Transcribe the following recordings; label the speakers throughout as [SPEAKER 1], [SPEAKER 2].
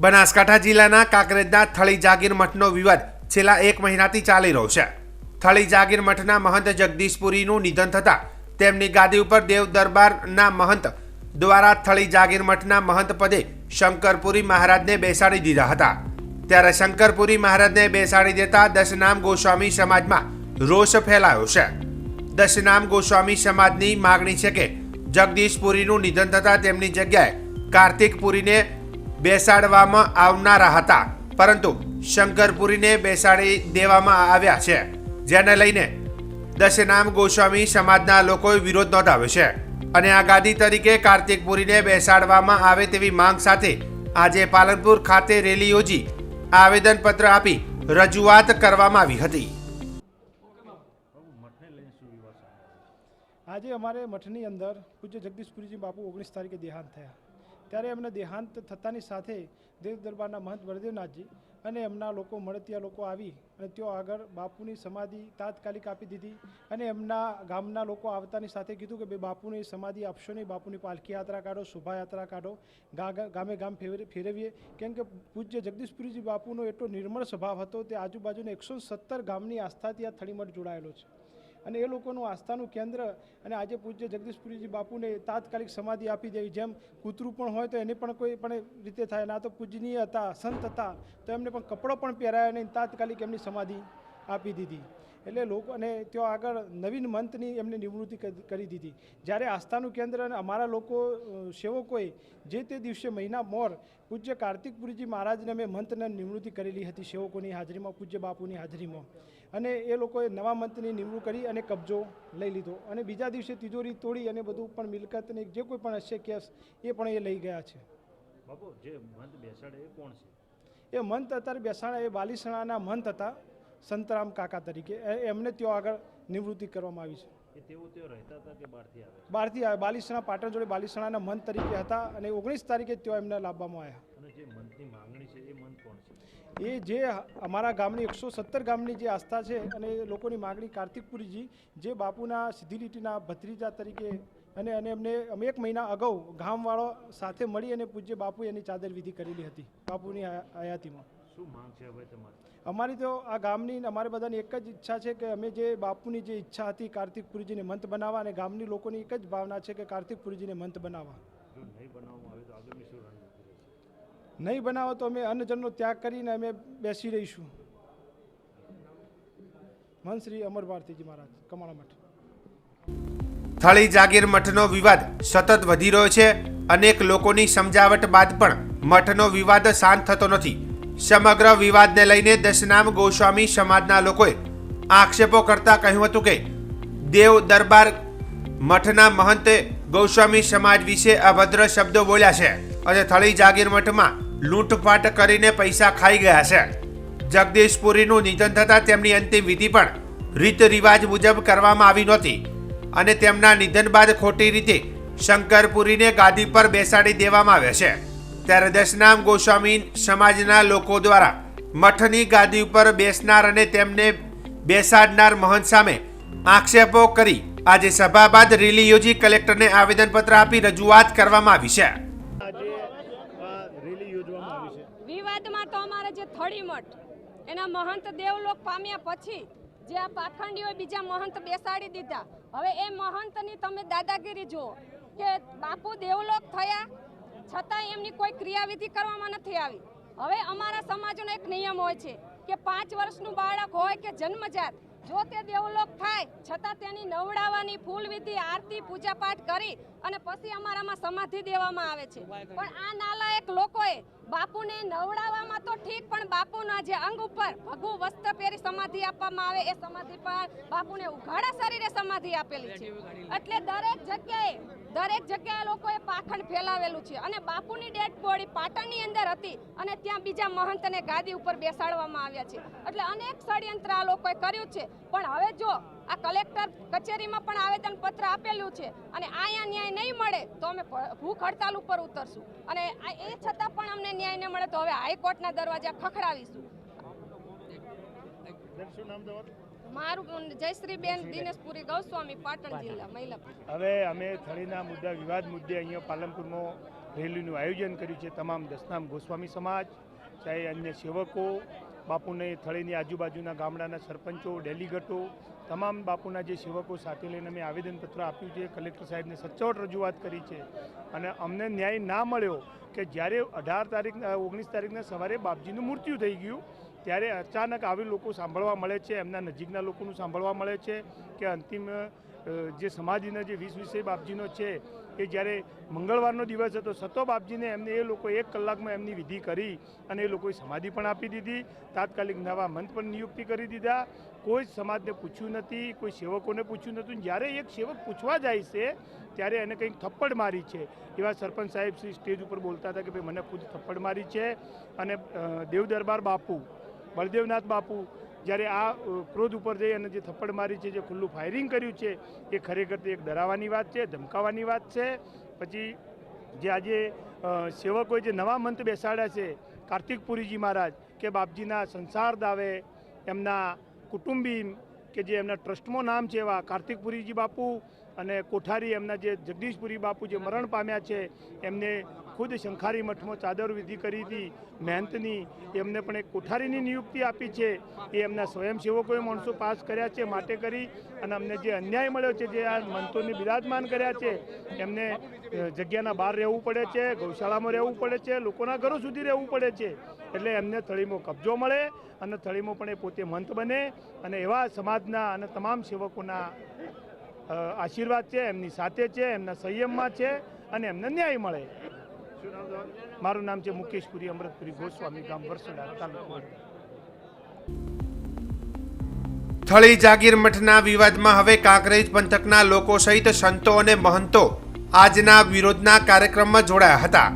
[SPEAKER 1] બનાસકાંઠા જિલ્લાના કાંકરેજના થળી જાગીર મઠનો વિવાદ છેલ્લા એક મહિનાથી ચાલી રહ્યો છે. થળી જાગીર મઠના મહંત જગદીશપુરીનું નિધન થતાં તેમની ગાદી ઉપર દેવ દરબારના મહંત દ્વારા થળી જાગીર મઠના મહંત પદે શંકરપુરી મહારાજને બેસાડી દીધા હતા. ત્યારે શંકરપુરી મહારાજને બેસાડી દેતા દશનામ ગોસ્વામી સમાજમાં રોષ ફેલાયો છે. દશનામ ગોસ્વામી સમાજની માગણી છે કે જગદીશપુરીનું નિધન થતાં તેમની જગ્યાએ કાર્તિક પુરીને બેસાડવામાં આવનારા હતા. પરંતુ શંકરપુરીને બેસાડી દેવામાં આવ્યા છે, જેને લઈને દશનામ ગોસ્વામી સમાજના લોકોએ વિરોધ નોંધાવ્યો છે. અને આ ગાદી તરીકે કાર્તિકપુરીને બેસાડવામાં આવે તેવી માંગ સાથે આજે પાલનપુર ખાતે રેલી યોજી આવેદનપત્ર આપી રજૂઆત કરવામાં આવી હતી.
[SPEAKER 2] આજે અમારે મઠની અંદર પૂજ્ય જગદીશપુરીજી બાપુ ઓગણીસ તારીખે દેહાંત થયા. ત્યારે એમને દેહાંત થતાની સાથે દેવ દરબારના મહંત બળદેવનાથજી અને એમના લોકો મળતિયા લોકો આવી અને તેઓ આગળ બાપુની સમાધિ તાત્કાલિક આપી દીધી અને એમના ગામના લોકો આવતાની સાથે કીધું કે ભાઈ બાપુની સમાધિ આપશો નહીં, બાપુની પાલખી યાત્રા કાઢો, શોભાયાત્રા કાઢો ગામે ગામ ફેરવી- ફેરવીએ. કેમ કે પૂજ્ય જગદીશપુરીજી બાપુનો એટલો નિર્મળ સ્વભાવ હતો, તે આજુબાજુના એકસો સત્તર ગામની આસ્થાથી આ થળીમઠ જોડાયેલો છે. અને એ લોકોનું આસ્થાનું કેન્દ્ર અને આજે પૂજ્ય જગદીશપુરીજી બાપુને તાત્કાલિક સમાધિ આપી દેવી. જેમ કૂતરું પણ હોય તો એને પણ કોઈ પણ રીતે થાય. ના તો પૂજનીય હતા, સંત હતા, તો એમને પણ કપડો પણ પહેરાયા નહીં, તાત્કાલિક એમની સમાધિ આપી દીધી. એટલે લોકો અને ત્યાં આગળ નવીન મંતની એમને નિવૃત્તિ કરી દીધી. જ્યારે આસ્થાનું કેન્દ્ર અને અમારા લોકો સેવકોએ જે તે દિવસે મહિના મોર પૂજ્ય કાર્તિકપુરીજી મહારાજને અમે મંતને નિવૃત્તિ કરેલી હતી સેવકોની હાજરીમાં પૂજ્ય બાપુની હાજરીમાં. અને એ લોકોએ નવા મંતની નિમણૂક કરી અને કબજો લઈ લીધો. અને બીજા દિવસે તિજોરી તોડી અને બધું પણ મિલકતને જે કોઈ પણ હશે કેસ એ પણ એ લઈ ગયા છે.
[SPEAKER 3] બાપુ જે મંત બેસાડે એ કોણ છે?
[SPEAKER 2] એ મંત અત્યારે બેસાણા એ બાલીસણાના મંત હતા. સંતરામ કાકા તરીકે. એમને ત્યાં આગળ નિવૃત્તિ કરવામાં આવી છે.
[SPEAKER 3] તેઓ તેઓ રહેતા હતા કે બહારથી આવે
[SPEAKER 2] બહારથી બાલીસણા પાટણ જોડે બાલિસણાના મંત તરીકે હતા અને ઓગણીસ તારીખે ત્યાં એમને લાવવામાં આવ્યા.
[SPEAKER 3] અને જે મંતની માંગણી છે એ મંત કોણ છે?
[SPEAKER 2] એ જે અમારા ગામની એકસો સત્તર ગામની જે આસ્થા છે અને એ લોકોની માગણી કાર્તિકપુરીજી જે બાપુના સીધી લીટીના ભત્રીજા તરીકે અને અને એમને અમે એક મહિના અગાઉ ગામવાળો સાથે મળી અને પૂજ્ય બાપુએ એની ચાદર વિધિ કરેલી હતી બાપુની હયા- હયાતીમાં
[SPEAKER 3] શું માંગ છે હવે તમારી
[SPEAKER 2] અમારી તો આ ગામની અમારે બધાની એક જ ઈચ્છા છે કે અમે જે બાપુની જે ઈચ્છા હતી કાર્તિકપુરીજીને મંત બનાવવા અને ગામની લોકોની એક જ ભાવના છે કે કાર્તિકપુરીજીને મંત બનાવવા.
[SPEAKER 3] નહીં બનાવવામાં આવે તો આગામી શું રણનીતિ
[SPEAKER 2] નહીં બનાવો તો અમે અન્નજનનો ત્યાગ કરીને અમે બેસી રહીશું. મન શ્રી અમર ભારતીજી મહારાજ કમાણા મઠ.
[SPEAKER 1] થળી જાગીર મઠનો વિવાદ સતત વધી રહ્યો છે. અનેક લોકોની સમજાવટ બાદ પણ મઠનો વિવાદ શાંત થતો નથી. સમગ્ર વિવાદને લઈને દશનામ ગોસ્વામી સમાજના લોકોએ આક્ષેપો કરતા કહ્યું હતું કે દેવ દરબાર મઠના મહંતે ગોસ્વામી સમાજ વિશે અભદ્ર શબ્દો બોલ્યા છે અને થળી જાગીર મઠમાં લૂંટફાટ કરીને પૈસા ખાઈ ગયા છે. જગદીશ પુરીનું નિધન થતાં તેમની અંતિમ વિધિ પણ રીત રિવાજ મુજબ કરવામાં આવી નહોતી અને તેમના નિધન બાદ ખોટી રીતે શંકરપુરીને ગાદી પર બેસાડી દેવામાં આવ્યા છે. ત્યારે દશનામ ગોસ્વામી સમાજના લોકો દ્વારા મઠની ગાદી ઉપર બેસનાર અને તેમને બેસાડનાર મહંત સામે આક્ષેપો કરી આજે સભા બાદ રેલી યોજી કલેક્ટરને આવેદનપત્ર આપી રજૂઆત કરવામાં આવી છે.
[SPEAKER 4] વિવાદમાં તો અમારે જે થળી મઠ એના મહંત દેવલોક પામ્યા પછી જે આ પાખંડીઓ બીજા મહંત બેસાડી દીધા. હવે એ મહંતની તમે દાદાગીરી જુઓ કે બાપુ દેવલોક થયા છતાં એમની કોઈ ક્રિયાવિધિ કરવામાં નથી આવી. હવે અમારા સમાજનો એક નિયમ હોય છે કે પાંચ વર્ષનું બાળક હોય કે જન્મજાત, જો તે દેવલોક થાય, છતાં તેની નવડાવવાની ફૂલ વિધિ આરતી, પૂજાપાઠ કરી અને પછી અમારામાં સમાધિ દેવામાં આવે છે. પણ આ નાલાયક લોકોએ બાપુને નવડાવવામાં તો બાપુના જે અંગ ઉપર ભગવું વસ્ત્ર પહેરી સમાધિ આપવામાં આવે, એ સમાધિ પર બાપુને ઉઘાડા શરીરે સમાધિ આપેલી છે. એટલે દરેક જગ્યાએ દરેક જગ્યાએ લોકોએ પાખંડ ફેલાવેલું છે અને બાપુની ડેડ બોડી પાટણની અંદર હતી અને ત્યાં બીજા મહંતને ગાદી ઉપર બેસાડવામાં આવ્યા છે. એટલે અનેક ષડયંત્ર આ લોકોએ કર્યું છે. પણ હવે જો આ કલેક્ટર કચેરીમાં પણ આવેદન પત્ર આપેલું છે અને અહીંયા ન્યાય નહીં મળે તો અમે ભૂખ હડતાલ ઉપર ઉતરશું. અને આ- એ છતાં પણ અમને ન્યાય ન મળે તો હવે હાઈકોર્ટના દરવાજા ખખડાવીશું. મારું જયશ્રીબેન દિનેશપુરી ગૌસ્વામી પાટણ જિલ્લા મહિલા
[SPEAKER 3] હવે અમે થળીના મુદ્દા વિવાદ મુદ્દે અહીંયા પાલનપુરમાં
[SPEAKER 5] રેલીનું આયોજન કર્યું છે તમામ દસનામ ગોસ્વામી સમાજ ચાહે અન્ય સેવકો બાપુને થળીની આજુબાજુના ગામડાના સરપંચો, ડેલિગેટો, તમામ બાપુના જે સેવકો સાથે લઈને અમે આવેદનપત્ર આપ્યું છે. કલેક્ટર સાહેબને સચોટ રજૂઆત કરી છે. અને અમને ન્યાય ના મળ્યો કે જ્યારે અઢાર તારીખ ઓગણીસ તારીખના સવારે બાપજીનું મૃત્યુ થઈ ગયું, ત્યારે અચાનક આવી લોકો સાંભળવા મળે છે. એમના નજીકના લોકોનું સાંભળવા મળે છે કે અંતિમ જે સમાધિના જે વીસ વિષય બાપજીનો છે, એ જ્યારે મંગળવારનો દિવસ હતો, સતો બાપજીને એમને એ લોકો એક કલાકમાં એમની વિધિ કરી અને એ લોકોએ સમાધિ પણ આપી દીધી. તાત્કાલિક નવા મંત પણ નિયુક્તિ કરી દીધા. કોઈ સમાજને પૂછ્યું નથી, કોઈ સેવકોને પૂછ્યું નહોતું જ્યારે એક સેવક પૂછવા જાય છે, ત્યારે એને કંઈક થપ્પડ મારી છે. એવા સરપંચ સાહેબ શ્રી સ્ટેજ ઉપર બોલતા હતા કે ભાઈ, મને ખુદ થપ્પડ મારી છે. અને દેવદરબાર દેવ દરબાર બાપુ, બળદેવનાથ બાપુ જ્યારે આ ક્રોધ ઉપર જઈ અને જે થપ્પડ મારી છે, જે ખુલ્લું ફાયરિંગ કર્યું છે, એ ખરેખર તે એક ડરાવવાની વાત છે ધમકાવવાની વાત છે. પછી જે આજે સેવકોએ જે નવા મંત બેસાડ્યા છે કાર્તિકપુરીજી મહારાજ, કે બાપજીના સંસાર દાવે એમના કુટુંબી કે જે એમના ટ્રસ્ટમાં નામ છે એવા કાર્તિકપુરીજી બાપુ અને કોઠારી એમના જે જગદીશપુરી બાપુ જે મરણ પામ્યા છે, એમને ખુદ શંખારી મઠમાં ચાદર વિધિ કરી હતી, મહેનતની, એમને પણ એક કોઠારીની નિયુક્તિ આપી છે. એ એમના સ્વયંસેવકોએ માણસો પાસ કર્યા છે માટે કરી અને અમને જે અન્યાય મળ્યો છે, જે આ મંતોને બિરાજમાન કર્યા છે, એમને જગ્યાના બહાર રહેવું પડે છે, ગૌશાળામાં રહેવું પડે છે, લોકોના ઘરો સુધી રહેવું પડે છે. એટલે એમને થળીમાં કબજો મળે અને થળીમાં પણ એ પોતે મંત બને અને એવા સમાજના અને તમામ સેવકોના આશીર્વાદ છે, એમની સાથે છે, એમના સંયમમાં છે અને એમને ન્યાય મળે. મારું નામ છે મુકેશપુરી અમૃતપુરી ગોસ્વામી ગામ વરસોડા તાલુકો.
[SPEAKER 1] થળી જાગીર મઠના વિવાદમાં હવે કાંકરેજ પંથકના લોકો સહિત સંતો અને મહંતો આજના વિરોધના કાર્યક્રમમાં જોડાયા હતા.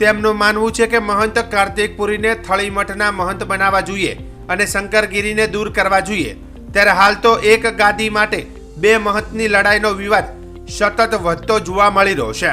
[SPEAKER 1] તેમનું માનવું છે કે મહંત કાર્તિકપુરીને થળી મઠના મહંત બનાવવા જોઈએ અને શંકરગીરીને દૂર કરવા જોઈએ. ત્યારે હાલ તો એક ગાદી માટે બે મહંતની લડાઈનો વિવાદ સતત વધતો જોવા મળી રહ્યો છે.